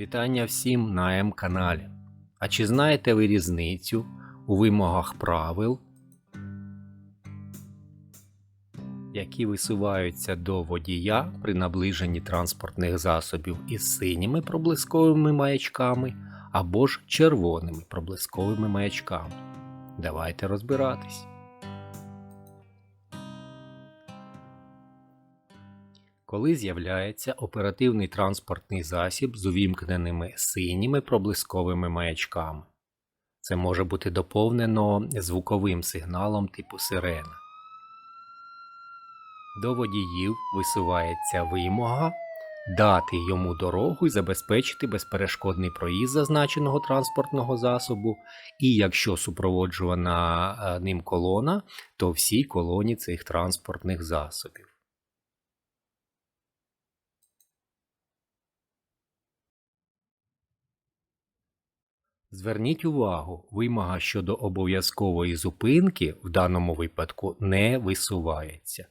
Вітання всім на М-каналі. А чи знаєте ви різницю у вимогах правил, які висуваються до водія при наближенні транспортних засобів із синіми проблисковими маячками або ж червоними проблисковими маячками? Давайте розбиратись. Коли з'являється оперативний транспортний засіб з увімкненими синіми проблисковими маячками. Це може бути доповнено звуковим сигналом типу сирена. До водіїв висувається вимога дати йому дорогу і забезпечити безперешкодний проїзд зазначеного транспортного засобу, і якщо супроводжувана е, ним колона, то всій колоні цих транспортних засобів. Зверніть увагу, вимога щодо обов'язкової зупинки в даному випадку не висувається.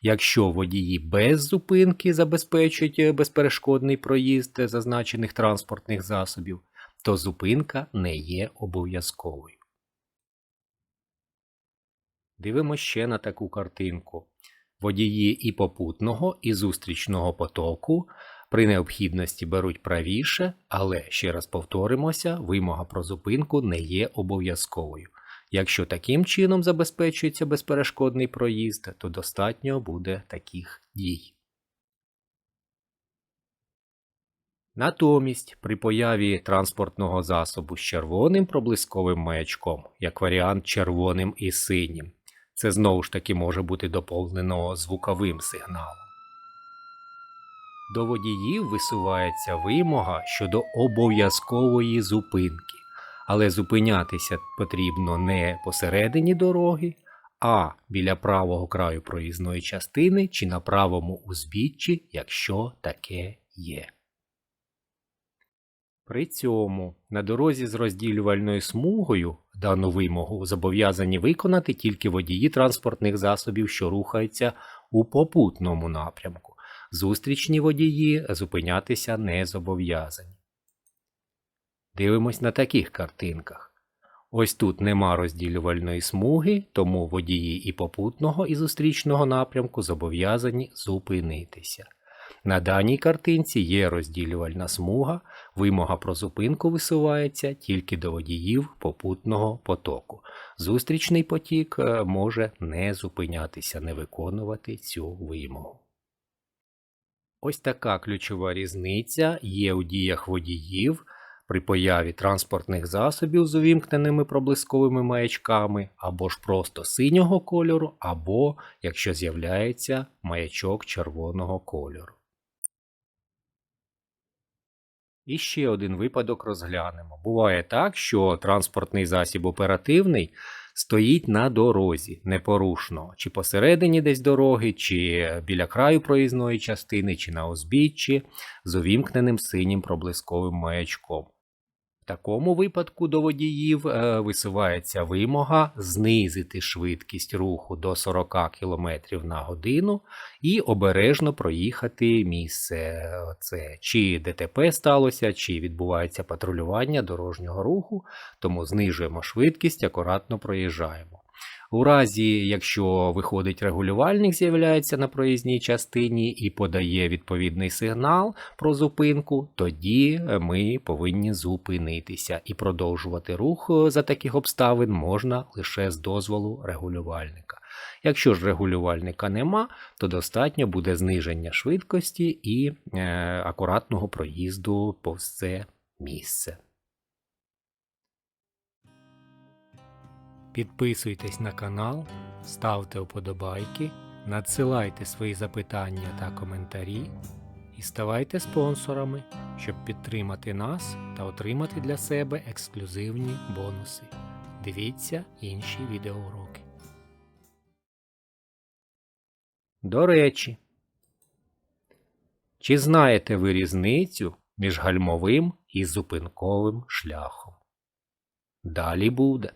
Якщо водії без зупинки забезпечують безперешкодний проїзд зазначених транспортних засобів, то зупинка не є обов'язковою. Дивимося ще на таку картинку. Водії і попутного, і зустрічного потоку при необхідності беруть правіше, але ще раз повторимося, вимога про зупинку не є обов'язковою. Якщо таким чином забезпечується безперешкодний проїзд, то достатньо буде таких дій. Натомість, при появі транспортного засобу з червоним проблисковим маячком, як варіант червоним і синім, це знову ж таки може бути доповнено звуковим сигналом. До водіїв висувається вимога щодо обов'язкової зупинки, але зупинятися потрібно не посередині дороги, а біля правого краю проїзної частини чи на правому узбіччі, якщо таке є. При цьому на дорозі з розділювальною смугою дану вимогу зобов'язані виконати тільки водії транспортних засобів, що рухаються у попутному напрямку. Зустрічні водії зупинятися не зобов'язані. Дивимось на таких картинках. Ось тут нема розділювальної смуги, тому водії і попутного і зустрічного напрямку зобов'язані зупинитися. На даній картинці є розділювальна смуга, вимога про зупинку висувається тільки до водіїв попутного потоку. Зустрічний потік е, може не зупинятися, не виконувати цю вимогу. Ось така ключова різниця є у діях водіїв при появі транспортних засобів з увімкненими проблисковими маячками, або ж просто синього кольору, або якщо з'являється маячок червоного кольору. І ще один випадок розглянемо. Буває так, що транспортний засіб оперативний стоїть на дорозі непорушно, чи посередині десь дороги, чи біля краю проїзної частини, чи на узбіччі з увімкненим синім проблисковим маячком. В такому випадку до водіїв е, висувається вимога знизити швидкість руху до 40 км на годину і обережно проїхати місце. Це чи ДТП сталося, чи відбувається патрулювання дорожнього руху, тому знижуємо швидкість, акуратно проїжджаємо. У разі, якщо виходить регулювальник, з'являється на проїзній частині і подає відповідний сигнал про зупинку, тоді ми повинні зупинитися і продовжувати рух за таких обставин можна лише з дозволу регулювальника. Якщо ж регулювальника нема, то достатньо буде зниження швидкості і е, акуратного проїзду повз це місце. Підписуйтесь на канал, ставте вподобайки, надсилайте свої запитання та коментарі і ставайте спонсорами, щоб підтримати нас та отримати для себе ексклюзивні бонуси. Дивіться інші відеоуроки. До речі, чи знаєте ви різницю між гальмовим і зупинковим шляхом? Далі буде.